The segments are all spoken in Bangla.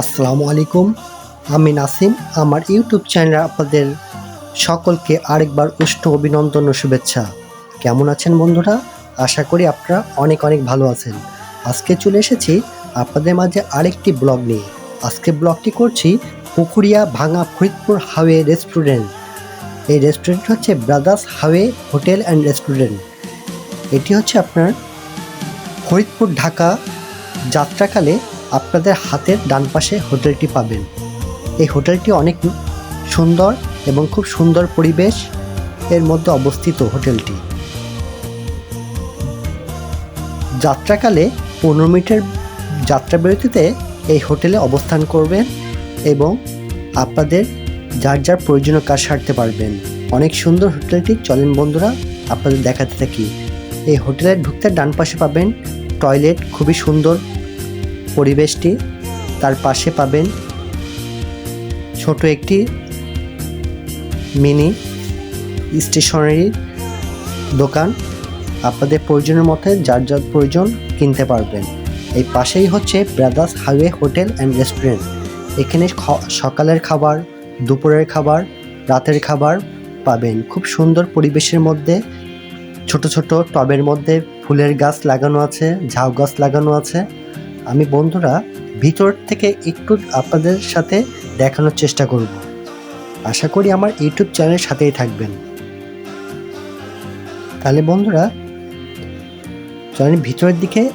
আসসালামু আলাইকুম। আমি নাসিম। আমার ইউটিউব চ্যানেলে আপনাদের সকলকে আরেকবার উষ্ণ অভিনন্দন ও শুভেচ্ছা। কেমন আছেন বন্ধুরা? আশা করি আপনারা অনেক অনেক ভালো আছেন। আজকে চলে এসেছি আপনাদের মাঝে আরেকটি ব্লগ নিয়ে। আজকে ব্লগটি করছি পুকুরিয়া ভাঙা ফরিদপুর হাওয়ে রেস্টুরেন্ট। এই রেস্টুরেন্ট হচ্ছে brothers highway hotel and restaurant. এটি হচ্ছে আপনার ফরিদপুর ঢাকা যাত্রাকালে আপনাদের হাতের ডান পাশে হোটেলটি পাবেন। এই হোটেলটি অনেক সুন্দর এবং খুব সুন্দর পরিবেশ এর মধ্যে অবস্থিত হোটেলটি। যাত্রাকালে পনেরো মিনিটের যাত্রা বিরতিতে এই হোটেলে অবস্থান করবেন এবং আপনাদের যার যার প্রয়োজনীয় কাজ সারতে পারবেন। অনেক সুন্দর হোটেলটি চলেন বন্ধুরা, আপনাদের দেখাতে থাকি। এই হোটেলের ঢুকতে ডান পাশে পাবেন টয়লেট, খুবই সুন্দর পরিবেশটি তার পাশে পাবেন ছোট একটি মিনি স্টেশনারি দোকান। আপনাদের প্রয়োজনের মতো যার যার প্রয়োজন কিনতে পারবেন। এই পাশেই হচ্ছে brothers highway hotel and restaurant. এখানে সকালের খাবার, দুপুরের খাবার, রাতের খাবার পাবেন। খুব সুন্দর পরিবেশের মধ্যে, ছোট ছোট টবের মধ্যে ফুলের গাছ লাগানো আছে, ঝাউ গাছ লাগানো আছে। আমি বন্ধুরা ভিতর থেকে একটু আপনাদের সাথে দেখানোর চেষ্টা করব। আশা করি আমার ইউটিউব চ্যানেলের সাথেই থাকবেন। তাহলে বন্ধুরা, চলেন ভিতরের দিকে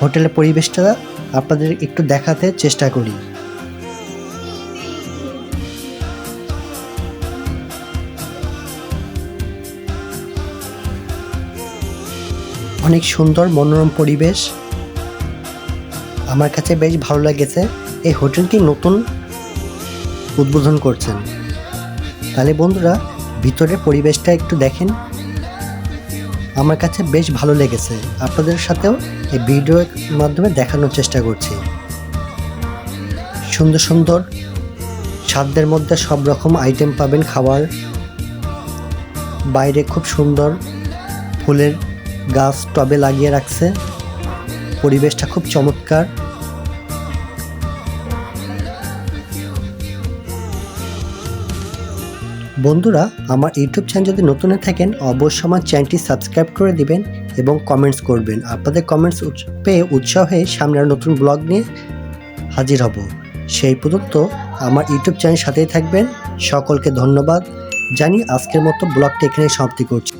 হোটেলের পরিবেশটা আপনাদের একটু দেখাতে চেষ্টা করি। অনেক সুন্দর মনোরম পরিবেশ। আমার কাছে বেশ ভালো লেগেছে। এই হোটেলটি নতুন উদ্বোধন করছেন। তাহলে বন্ধুরা, ভিতরের পরিবেশটা একটু দেখেন। আমার কাছে বেশ ভালো লেগেছে। আপনাদের সাথেও এই ভিডিওর মাধ্যমে দেখানোর চেষ্টা করছি। সুন্দর সুন্দর খাদ্যের মধ্যে সব রকম আইটেম পাবেন খাবার। বাইরে খুব সুন্দর ফুলের গাছ টবে লাগিয়ে রাখছে। পরিবেশটা খুব চমৎকার। বন্ধুরা, আমার ইউটিউব চ্যানেল যদি নতুন হয়ে থাকেন, অবশ্যই আমার চ্যানেলটি সাবস্ক্রাইব করে দিবেন এবং কমেন্টস করবেন। আপনাদের কমেন্টস পেয়ে উৎসাহ হয়ে সামনে নতুন ব্লগ নিয়ে হাজির হব। সেই পর্যন্ত আমার ইউটিউব চ্যানেল সাথেই থাকবেন। সকলকে ধন্যবাদ। জানি আজকের মতো ব্লগটি এখানে সমাপ্তি করছি।